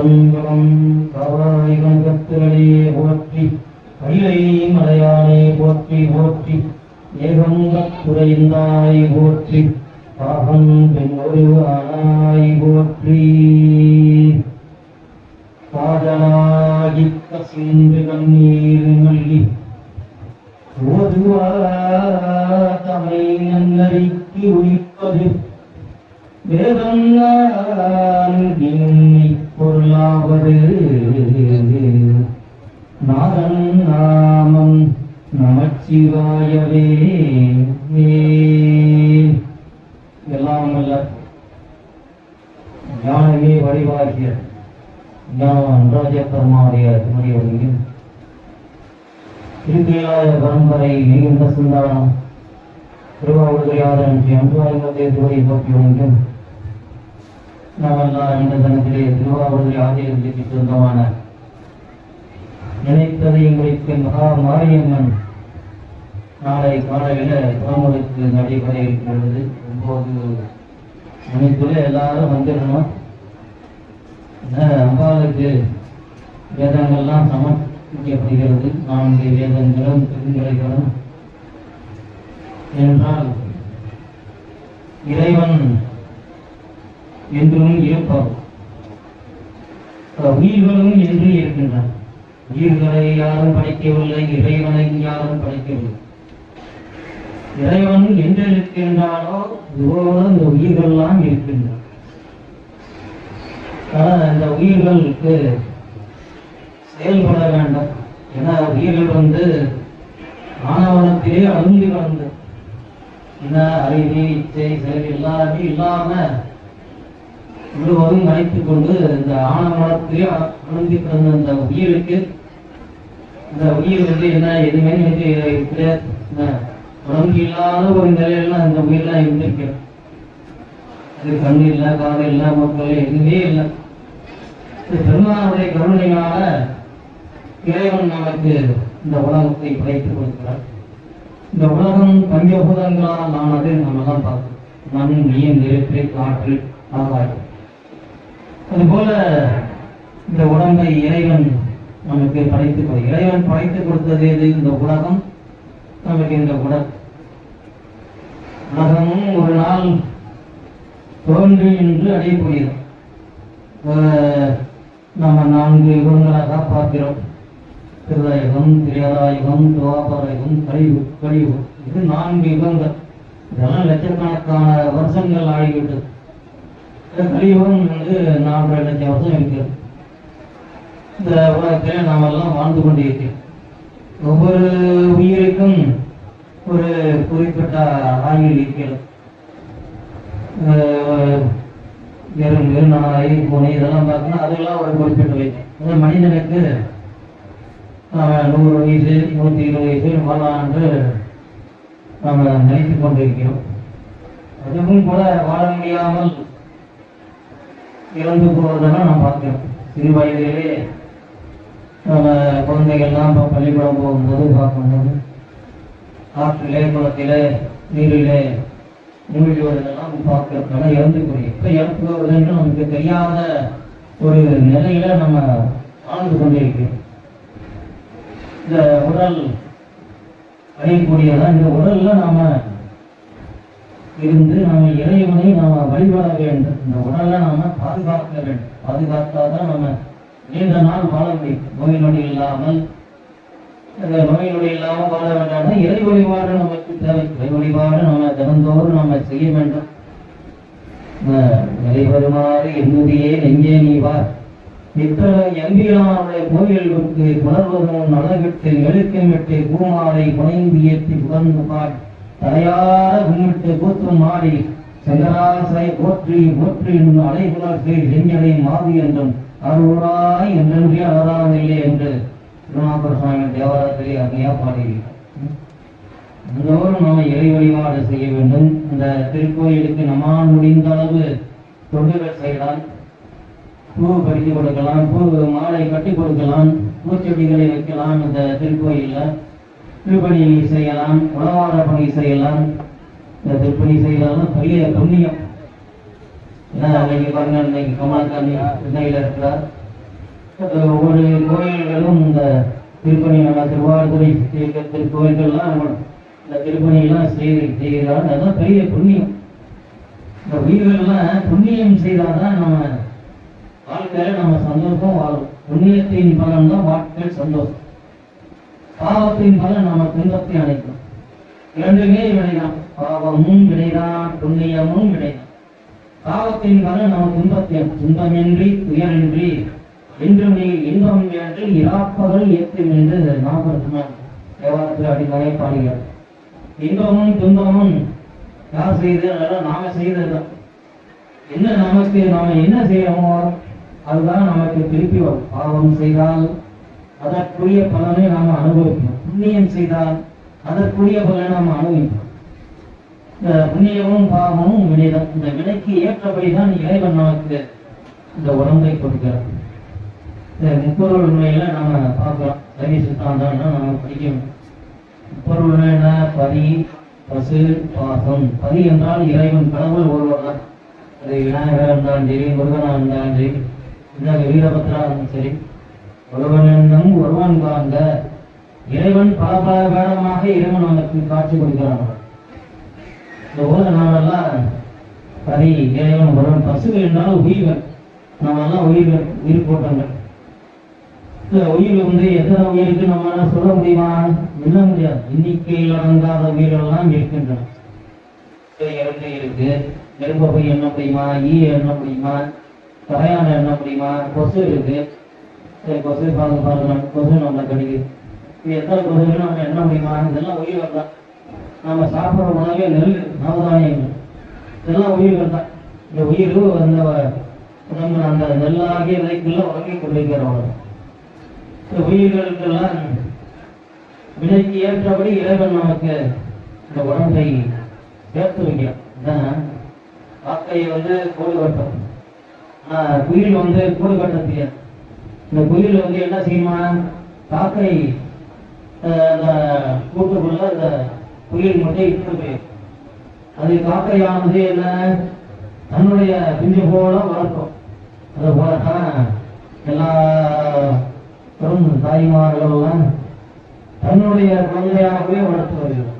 திருச்சிற்றம்பலம் காவாய் கங்கத்திரளையே போற்றி கைலை மலையானே போற்றி போற்றி ஏகங்கக் குறைந்தாய் போற்றி பாகம் பெண்ணொரு ஆனாய் போற்றி. காதலாகி சிந்து கண்ணீர் மல்லி ஓதுவா தமை நன்னறிக்கு உயிர்ப்பது வேதந்தான் பொருளாவது நாதன் நாமம் நமச்சிவாயவே. எல்லாம் அல்ல ஞானமே வடிவாகிய ஞான ராஜ பெருமாவுடைய திருமணியும் திருப்பியாய பரம்பரை மிகுந்த சுந்தானம் திருவாவூரியாதன் அன்பாய் மத்திய துறை போற்றி வணங்கும் நாமெல்லாம் இந்த தினத்திலே திருவாவூரி ஆதியத்திற்கு சொந்தமான நினைத்ததை எங்களுக்கு மகா மாரியம்மன் நாளை காலையில் கோமலுக்கு நடைபெற இருக்கிறது ஒன்பது மணிக்குள்ள எல்லாரும் வந்துடணும். அம்பாளுக்கு வேதங்கள்லாம் சமர்ப்பிக்கப்படுகிறது. நான்கு வேதங்களும் பெருங்கலைகளும் என்றால் இறைவன் என்றும் இருப்பவர் உயிர்களும் என்று இருக்கின்றன. உயிர்களை யாரும் படைக்கவில்லை இறைவனை யாரும் படைக்கவில்லை. இறைவன் என்று இருக்கின்றானோ இதுபோல இந்த உயிர்கள்லாம் இருக்கின்றன. ஆனால் இந்த உயிர்களுக்கு செயல்பட வேண்டும். ஏன்னா உயிர்கள் வந்து ஆணவனத்திலே அருந்தி வளர்ந்து என்ன அறிவு இச்சை செயல் எல்லாமே இல்லாம முழுவதும் மறைத்துக் கொண்டு இந்த ஆணவனத்திலே அழுந்தி கிடந்த இந்த உயிருக்கு இந்த உயிர் வந்து என்ன எதுவுமே வந்து இருக்கிற இந்த உடம்பு இல்லாத ஒரு நிலையெல்லாம் இந்த உயிர்லாம் இருந்திருக்கு. அது கண்ணு இல்லை காது இல்லை மக்கள் எதுவுமே இல்லை. பெருமானுடைய கருணையினால இறைவன் நமக்கு இந்த உலகத்தை படைத்துக் கொடுக்கிறார். இந்த உலகம் பஞ்சபூதங்களால் ஆனது நம்ம தான் பார்க்கணும். மண் நீர் நெருப்பு காற்று ஆகாயம். அதுபோல இந்த உடம்பை இறைவன் நமக்கு படைத்து கொடு. இறைவன் படைத்து கொடுத்தது எது? இந்த உலகம். நமக்கு இந்த உடல். உலகமும் ஒரு நாள் தோன்றி என்று அடையக்கூடியது நம்ம நான்கு யுகங்களாக பார்க்கிறோம். திருதாயுகம் திரியாதாயுகம் துவாபரயுகம் கழிவு கழிவு. இது நான்கு யுகங்கள் இதெல்லாம் லட்சக்கணக்கான வருஷங்கள் ஆகிவிட்டது. கலியுகம் வந்து நாலரை லட்சம் வருஷம் இருக்கிறது இந்த உலகத்தில் நாம் எல்லாம் வாழ்ந்து கொண்டிருக்கிறோம் ஒவ்வொரு உயிருக்கும் ஒரு குறிப்பிட்ட ஆயுள் இருக்கிறது. அஹ் எறும்பு நாய் பூனை இதெல்லாம் பார்த்தோம்னா அதெல்லாம் ஒரு குறிப்பிட்ட வயது அது மனிதனுக்கு நூறு வயசு நூற்றி இருபது வயசு வாழலாம் என்று நாம் நினைத்து கொண்டிருக்கிறோம். அதுவும் கூட வாழ முடியாமல் இறந்து போவதெல்லாம் நாம் பார்க்கிறோம் சிறு வயதிலே நம்ம குழந்தைகள்லாம் இப்போ பள்ளிக்கூடம் போகும்போது பார்க்கும்போது ஆற்றிலே குளத்திலே நீரிலே மூழ்கி வருவதெல்லாம் பார்க்கறதுனால ஆனால் இறந்து போய் எப்போ இறந்து வருதுன்னு நமக்கு தெரியாத ஒரு நிலையில நம்ம வாழ்ந்து கொண்டிருக்கிறோம். இந்த உடல் அறியக்கூடியதான். இந்த உடல்ல நாம இருந்து நாம இறைவனை நாம வழிபட வேண்டும். இந்த உடலை நாம பாதுகாக்க வேண்டும். பாதுகாத்தாதான் நம்ம நீண்ட நாள் வாழ முடியும். நோய் நொடி இல்லாமல். நோய் நொடி இல்லாமல் வாழ வேண்டாம். இறை வழிபாடு நமக்கு தேவை. இறை வழிபாடு நம்ம தினந்தோறும் நம்ம செய்ய வேண்டும். அஹ் நிலை வருமாறு என்னுடைய நெஞ்சே நீ வா இத்தனை எம்பிகளானுடைய கோயில்களுக்கு புலர்வதும் நலவிட்டு எழுக்கமிட்டு பூமாலை புனைந்து ஏற்றி புகழ்ந்து பாடி தலையார கும்பிட்டு கூத்தும் ஆடி சங்கராசை போற்றி போற்றி என்னும் அலைகுணர்க்கு செஞ்சலை மாறு என்றும் அருளாய் என்றென்றே அலராதில்லை என்று திருநாபுர சுவாமி தேவாலயத்திலே அருமையா பாடுகிறேன் எல்லோரும் நாம் இறை வழிபாடு செய்ய வேண்டும். இந்த திருக்கோயிலுக்கு நம்மால் முடிந்த அளவு தொண்டுகள் செய்யலாம். பூ பறித்து கொடுக்கலாம் பூ மாலை கட்டி கொடுக்கலாம் பூச்செடிகளை வைக்கலாம் இந்த திருக்கோயிலில். திருப்பணி செய்யலாம் உணவார பணி செய்யலாம். இந்த திருப்பணி செய்யலாம் பெரிய புண்ணியம். ஏன்னா இன்னைக்கு பாருங்க இன்னைக்கு கமலாக்காந்தி சென்னையில் இருக்கிறார். ஒவ்வொரு கோயில்களும் இந்த திருப்பணி நம்ம திருவாரூரை திருக்கோயில்கள்லாம் இந்த திருப்பணியெல்லாம் செய்து செய்கிறார். அதெல்லாம் பெரிய புண்ணியம். இந்த உயிர்கள்லாம் புண்ணியம் செய்தாதான் நம்ம வாழ்க்கையில நம்ம சந்தோஷம் வாழும். புண்ணியத்தின் பலன் தான் வாழ்க்கையில் சந்தோஷம். பாவத்தின் பலன் நம்ம துன்பத்தை அடைக்கும் இரண்டுமே விடைதான் பாவமும் விடைதான் புண்ணியமும் விடைதான் பாவத்தின் பலன் நம்ம துன்பத்தை துன்பமின்றி துயரின்றி என்றும் நீ இன்பம் என்று இராப்பகல் ஏற்றும் என்று நாகரத்னம் தேவாரத்தில் அடிக்கடி பாடுகிறார் இன்பமும் துன்பமும் யார் செய்தது? நாம செய்ததுதான் என்ன நமக்கு நாம என்ன செய்யறோமோ அதுதான் நமக்கு திருப்பி வரும். பாவம் செய்தால் அதற்குரிய பலனை நாம அனுபவிப்போம். புண்ணியம் செய்தால் அதற்குரிய பலனை நாம அனுபவிப்போம். இந்த புண்ணியமும் பாவமும் வினைதான் இந்த வினைக்கு ஏற்றபடிதான் இறைவன் நமக்கு இந்த உடம்பை கொடுக்கிறார். இந்த முப்பொருள் உண்மையில நாம பார்க்கலாம் சரி சித்தாந்தம்னா நாம படிக்கணும் முப்பொருள் என்ன? பரி பசு பாசம். பதி என்றால் இறைவன் கடவுள் ஒருவர். தான் அது விநாயகர் இருந்தாலும் சரி முருகனா இருந்தாலும் சரி இந்த வீரபத்ரா இருந்தாலும் சரி ஒருவன் என்னும் ஒருவன் காண்க இறைவன் பல பல வேடமாக இறைவன் அவனுக்கு காட்சி கொடுக்கிறான். இந்த உலக நாளெல்லாம் சரி இறைவன் ஒருவன் பசு என்றாலும் உயிர்கள். நம்ம எல்லாம் உயிர்கள் உயிர் கூட்டங்கள் இந்த உயிர் வந்து எத்தனை உயிருக்கு நம்ம சொல்ல முடியுமா? சொல்ல முடியாது. எண்ணிக்கையில் அடங்காத உயிரெல்லாம் இருக்கின்றன. இறந்து இருக்கு. நெருப்பை என்ன எண்ண முடியுமா? ஈ எண்ண முடியுமா? கரையான எண்ண முடியுமா? கொசு இருக்கு. சரி கொசு பார்க்க பார்க்கலாம் கொசு நம்மளை கடிக்குது இது எத்தனை கொசுன்னு நம்ம என்ன முடியுமா? இதெல்லாம் உயிர்கள் தான் நம்ம சாப்பிட்ற உணவே நெல் நவதானியங்கள் இதெல்லாம் உயிர்கள் தான் இந்த உயிர் அந்த நம்ம அந்த நெல்லாகிய விதைக்குள்ள உறங்கி கொண்டிருக்கிறவங்க இந்த உயிர்களுக்கெல்லாம் விலைக்கு ஏற்றபடி இறைவன் நமக்கு இந்த உடம்பை சேர்த்து வைக்கிறான். இதான் காக்கை வந்து கூடு கட்டும். ஆனால் குயில் வந்து கூடு கட்ட தெரியாது இந்த குயில் வந்து என்ன செய்யுமா? காக்கை அந்த கூட்டுக்குள்ள அந்த குயில் மட்டும் இட்டு போயிடும். அது காக்கையானது என்ன? தன்னுடைய பிஞ்சு போல வளர்க்கும். அது போலத்தான் எல்லா பெரும் தாய்மார்களெல்லாம் தன்னுடைய குழந்தையாகவே வளர்த்து வருகிறோம்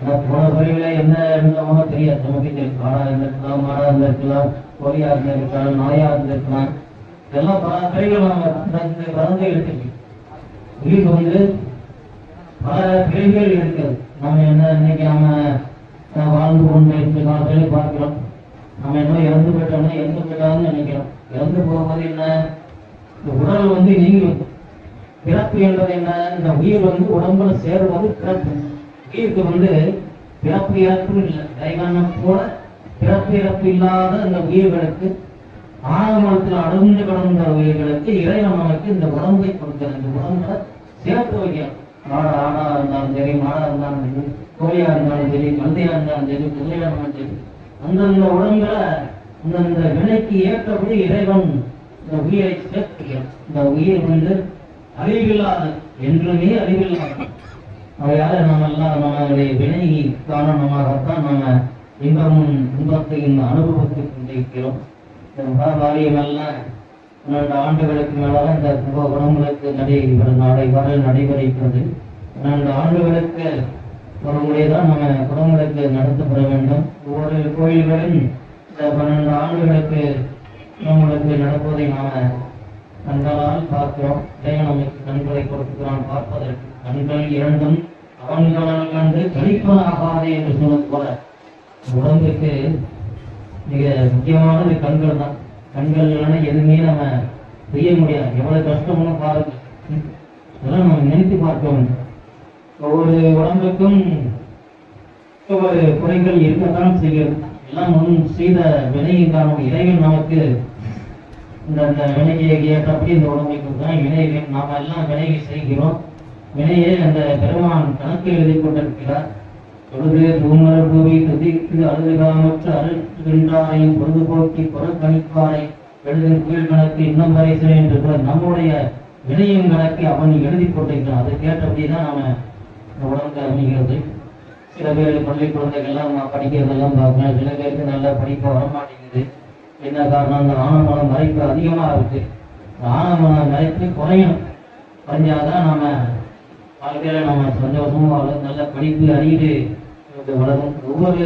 ஆனால் போன பிறகுல என்ன இருந்தோமோ தெரியாது. நமக்கு தெரியும். ஆடா இருந்திருக்கலாம் மாடா இருந்திருக்கலாம் கோழியா இருந்திருக்கலாம் நாயா இருந்திருக்கலாம். இதெல்லாம் பல பிறகுகள் பறந்து பிறந்து பிறந்து உயிர் வந்து பல பிறவிகள் இருக்குது நம்ம என்ன இன்னைக்கு நம்ம வாழ்ந்து கொண்டு இருக்க காலத்திலே பார்க்கிறோம். நம்ம என்ன இறந்து போயிட்டோம்னா இறந்து போயிட்டாங்கன்னு நினைக்கிறோம். இறந்து போகும்போது என்ன? இந்த உடல் வந்து நீங்கும். பிறப்பு என்பது என்ன? இந்த உயிர் வந்து உடம்புல சேருவது பிறப்பு. உயிருக்கு வந்து பிறப்பு இறப்பு இல்லை. தெய்வானம் போல பிறப்பு இறப்பு இல்லாத இந்த உயிர்களுக்கு ஆழமலத்தில் அடர்ந்து கிடந்த உயிர்களுக்கு இறைவன் நமக்கு இந்த உடம்பை கொடுக்கிறது இந்த உடம்பை சேர்த்து வைக்கிறோம் ஆடா ஆடா இருந்தாலும் சரி மாடா இருந்தாலும் சரி கோழியா இருந்தாலும் சரி மந்தையா இருந்தாலும் சரி குதிரையா இருந்தாலும் சரி அந்தந்த உடம்புல அந்தந்த வினைக்கு ஏற்றபடி இறைவன் இந்த உயிரை சேர்த்துக்கிறான் இந்த உயிர் வந்து அறிவில்லாது என்றுமே அறிவில்லாது. அதையால நம்ம எல்லாம் நம்மளுடைய வினை காரணமாகத்தான் நம்ம இன்பமும் இன்பத்தையும் அனுபவத்துக் கொண்டிருக்கிறோம். இந்த மகாபாரியமெல்லாம் பன்னெண்டு ஆண்டுகளுக்கு மேலாக இந்த கும்பகோணங்களுக்கு நடை நாளை வர நடைபெறுகிறது. பன்னெண்டு ஆண்டுகளுக்கு ஒரு முறைதான் நம்ம குணங்களுக்கு நடத்தப்பட வேண்டும். ஒவ்வொரு கோயில்களும் இந்த பன்னெண்டு ஆண்டுகளுக்கு நம்மளுக்கு நடப்பதை நாம கண்களால் பார்க்கிறோம். இறைவன் நமக்கு கண்களை கொடுக்கிறான் பார்ப்பதற்கு. கண்கள் இரண்டும் அவன்களால் கண்டு கழிப்பதாகாதே என்று சொன்னது போல. உடம்புக்கு மிக முக்கியமானது கண்கள் தான். கண்கள் இல்லைன்னா எதுவுமே நம்ம செய்ய முடியாது. எவ்வளவு கஷ்டம்னு பாருங்க. அதெல்லாம் நம்ம நினைத்து பார்க்க வேண்டும் ஒவ்வொரு உடம்புக்கும் ஒவ்வொரு குறைகள் இருக்கத்தான் செய்கிறது. எல்லாம் முன் செய்த வினையின் காரணம் இறைவன் நமக்கு இந்த அந்த வினையை ஏற்றபடி இந்த உடம்புக்கு தான் வினைகள் நாம எல்லாம் வினையை செய்கிறோம். வினையை அந்த பெருமான் கணக்கு எழுதி கொண்டிருக்கிறார். தொழுது தூமலர் பூமி துதித்து அழுதுகாமற்று அருள்கின்றாரையும் பொழுதுபோக்கி புறக்கணிப்பாரை எழுதின் புயல் கணக்கு இன்னும் வரைசல் என்று கூட நம்முடைய வினையின் கணக்கை அவன் எழுதி போட்டிருக்கிறான். அதை கேட்டபடி தான் நாம இந்த உடம்புக்கு அமைகிறது சில பேர் பள்ளி குழந்தைகள்லாம் நான் படிக்கிறதெல்லாம் பார்க்கிறேன் சில பேருக்கு நல்லா படிக்க வர மாட்டேங்குது என்ன காரணம்? அந்த ஆனமனம் மறைப்பு அதிகமா இருக்கு. ஆணவ மறைப்பு குறையும். குறைஞ்சாதான் நம்ம வாழ்க்கையில நம்ம சந்தோஷமும் வாழ நல்ல படிப்பு அறிவு வளரும் ஒவ்வொரு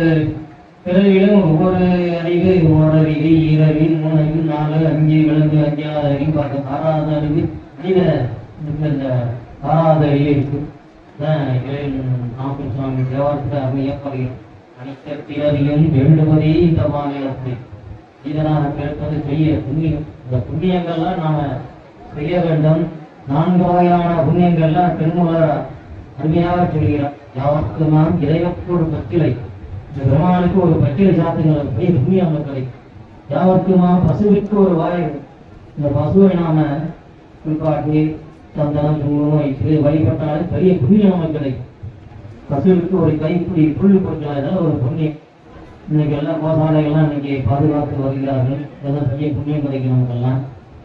பிறவிலும் ஒவ்வொரு அறிவு ஓரறிவு ஈரறிவு மூணறிவு நாலு அஞ்சு விலங்கு அஞ்சாவது அறிவு பார்க்க ஆறாவது அறிவு மனித இந்த ஆறாவது அறிவு இருக்கு. தான் சுவாமி தேவாரத்தில் அமையப்படுகிறோம் அனைத்த பிறவியும் வேண்டுவதே இந்த மாநிலத்தில் இதனால் கிடைப்பது செய்ய புண்ணியம். இந்த புண்ணியங்கள்லாம் நாம செய்ய வேண்டும். நான்கு வகையான புண்ணியங்கள்லாம் திருமூலர் அருமையாக சொல்கிறார். யாருக்கு நாம் இறைவற்கு ஒரு பத்திலை இந்த பெருமானுக்கு ஒரு பத்திலை சாத்துங்கள். பெரிய புண்ணியம் மக்களை யாவருக்குமா பசுவிற்கு ஒரு வாய் இந்த பசுவை நாம குளிப்பாட்டி சந்தனம் குங்குமம் வைத்து வழிபட்டாலே பெரிய புண்ணியம் மக்களை பசுவிற்கு ஒரு கைப்பிடி புல்லு கொடுக்கலாம் ஒரு புண்ணியம். இன்னைக்கு எல்லாம் கோசாலைகள்லாம் இன்னைக்கு பாதுகாத்து வருகிறார்கள். இதெல்லாம் பெரிய புண்ணியம் கிடைக்கும் நமக்கெல்லாம்.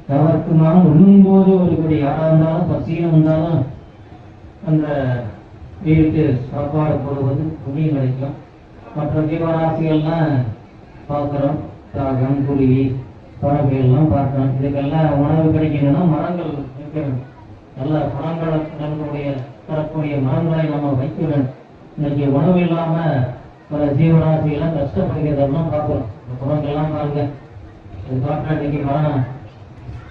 எவருக்குனாலும் உண்ணும்போது ஒரு கூட யாராக இருந்தாலும் பசியாக இருந்தாலும் அந்த வீட்டு சாப்பாடு போடுவது புண்ணியம் கிடைக்கும். மற்ற ஜீவராசிகள்லாம் பார்க்குறோம். காகம் குருவி பறவைகள்லாம் பார்க்குறோம். இதுக்கெல்லாம் உணவு கிடைக்கணும்னா மரங்கள் வைக்கணும். நல்ல பழங்களை தரக்கூடிய தரக்கூடிய மரங்களை நம்ம வைக்க இன்னைக்கு உணவு இல்லாமல் பல ஜீவராசிகள்லாம் கஷ்டப்படுகிறதெல்லாம் பார்க்குறோம். இந்த குரங்கெல்லாம் பாருங்க. இது காட்டில் இன்னைக்கு மரம்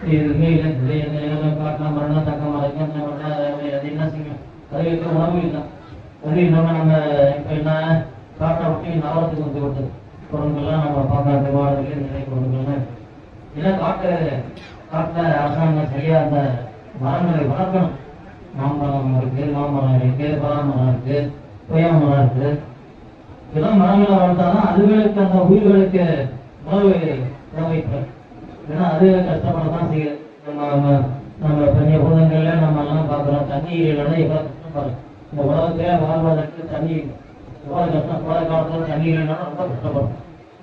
எதுவுமே இல்லை இது எந்த நேரம் காட்டில் மரம் தக்க மரம் அது என்ன செய்யும் அதுக்கு உணவு இல்லை அது இல்லாமல் நம்ம இப்போ என்ன காட்டை விட்டு நகரத்துக்கு வந்து விட்டது பொருட்கள்லாம் நம்ம பார்க்காத வாழ்க்கையில் நிறைய பொருட்கள்னு ஏன்னா காட்டு காட்டில் அரசாங்கம் சரியா அந்த மரங்களை வளர்க்கணும் மாம்பழம் இருக்கு மாமரம் இருக்கு பலாமரம் இருக்கு கொய்யா மரம் இருக்கு இதெல்லாம் மரங்களை வளர்த்தாதான் அதுகளுக்கு அந்த உயிர்களுக்கு உணவு உணவைப்படும் ஏன்னா அது கஷ்டப்பட தான் செய்யுது. நம்ம நம்ம நம்ம பூதங்கள்ல நம்ம எல்லாம் பார்க்குறோம். தண்ணி இல்லைன்னா எவ்வளோ கஷ்டப்படுறோம். இந்த உலகத்திலே வாழ்வதற்கு தண்ணி எவ்வளோ கஷ்டம்? கோடை காலத்தில் தண்ணி இல்லைன்னா ரொம்ப கஷ்டப்படும்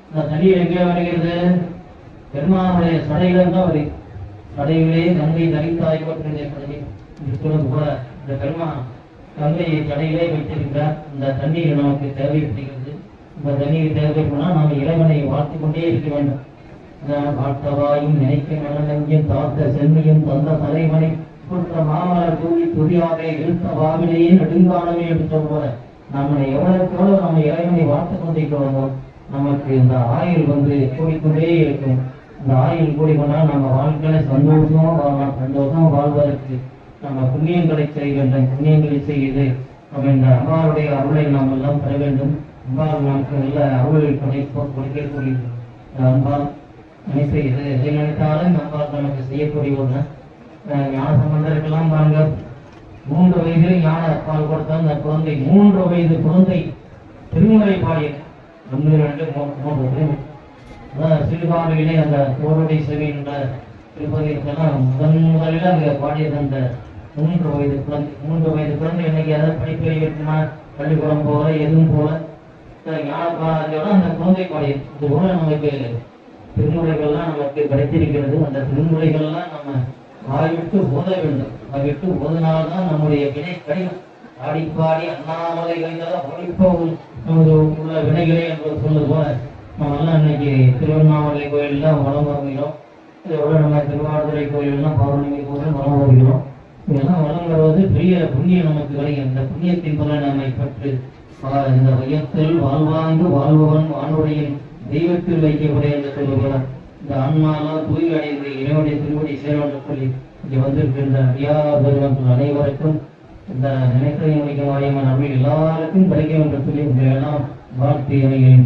இந்த தண்ணீர் எங்கே வருகிறது? பெருமானுடைய சடையிலிருந்து தான் வருது சடைகளே கங்கை தரித்தாய் பற்றிய சடை என்று சொல்வது இந்த பெருமான் கங்கையை சடையிலே வைத்திருக்கிறார். இந்த தண்ணீர் நமக்கு தேவைப்படுகிறது. இந்த தண்ணீர் தேவைப்படலாம் நாம் இறைவனை வாழ்த்து கொண்டே இருக்க வேண்டும். பார்த்தவாயும் நினைக்க மனநெஞ்சம் தாத்த செம்மையும் தந்த தலைவனை குற்ற மாமலர் தூவி துதியாக இழுத்த வாவிலேயே நெடுங்காலமே எடுத்த போல நம்மளை எவ்வளவுக்கு எவ்வளவு நம்ம இறைவனை வாழ்த்து கொண்டிருக்கிறோமோ நமக்கு இந்த ஆயுள் வந்து கூடிக்கொண்டே இருக்கும். இந்த ஆயுள் கூடிக்கொண்டால் நம்ம வாழ்க்கையில சந்தோஷமா வாழலாம். சந்தோஷமா வாழ்வதற்கு நம்ம புண்ணியங்களை செய்ய வேண்டும் புண்ணியங்களை செய்து நம்ம இந்த அம்மாவுடைய அருளை நாம் எல்லாம் பெற வேண்டும். அம்மா நமக்கு நல்ல அருளை கிடைப்போம் கொடுக்கக்கூடிய இந்த அம்பாள் நினைப்பு எது எதை நினைத்தாலும் நம்ம நமக்கு செய்யக்கூடிய ஒன்று ஞான சம்பந்தருக்கெல்லாம் பாருங்க. மூன்று வயதில் ஞான பால் கொடுத்த அந்த குழந்தை மூன்று வயது குழந்தை திருமுறை பாடியது. ஒன்று ரெண்டு மூன்று அதான் சிறுபான்மையிலே அந்த தோருடைய செவி என்ற திருப்பதியெல்லாம் முதன் முதலில் அங்கே பாடியது அந்த மூன்று வயது குழந்தை. மூன்று வயது குழந்தை இன்னைக்கு ஏதாவது படிப்பு இருக்குமா பள்ளிக்கூடம் போல எதுவும் போல ஞான ஞானபாரதியோட அந்த குழந்தை பாடியது. இது போல நமக்கு திருமுறைகள்லாம் நமக்கு கிடைத்திருக்கிறது. அந்த திருமுறைகள்லாம் நம்ம வாய்விட்டு ஓத வேண்டும். வாய்விட்டு ஓதினால்தான் நம்முடைய வினை கடினம். ஆடிப்பாடி பாடி அண்ணாமலை கழிந்ததான் ஒழிப்பவும் நமது உள்ள வினைகளே என்பது சொல்லுது போல நம்ம எல்லாம் இன்னைக்கு திருவண்ணாமலை கோயில்லாம் வளம் வருகிறோம். இதோட நம்ம திருவாரூரை கோயிலெல்லாம் பௌர்ணமி கோயில் வளம் வருகிறோம். இதெல்லாம் வளம் பெரிய புண்ணியம் நமக்கு கிடைக்கும் இந்த புண்ணியத்தின் போல நம்மை பற்று இந்த வையத்தில் வாழ்வாங்கு வாழ்பவன் வானுடையின். தெய்வத்தில் வைக்கக்கூடிய என்று சொல்லுகிறார். இந்த ஆன்மாலாம் தூய் அடைந்து இறைவனுடைய திருவடி சேரும் சொல்லி இங்கே வந்திருக்கின்ற அடியார் பெருமக்கள் அனைவருக்கும் இந்த நினைத்ததை முடிக்கும் வாரியமான அருள் எல்லாருக்கும் கிடைக்கும் என்று சொல்லி உங்களை எல்லாம் வாழ்த்தி அணிகிறேன்.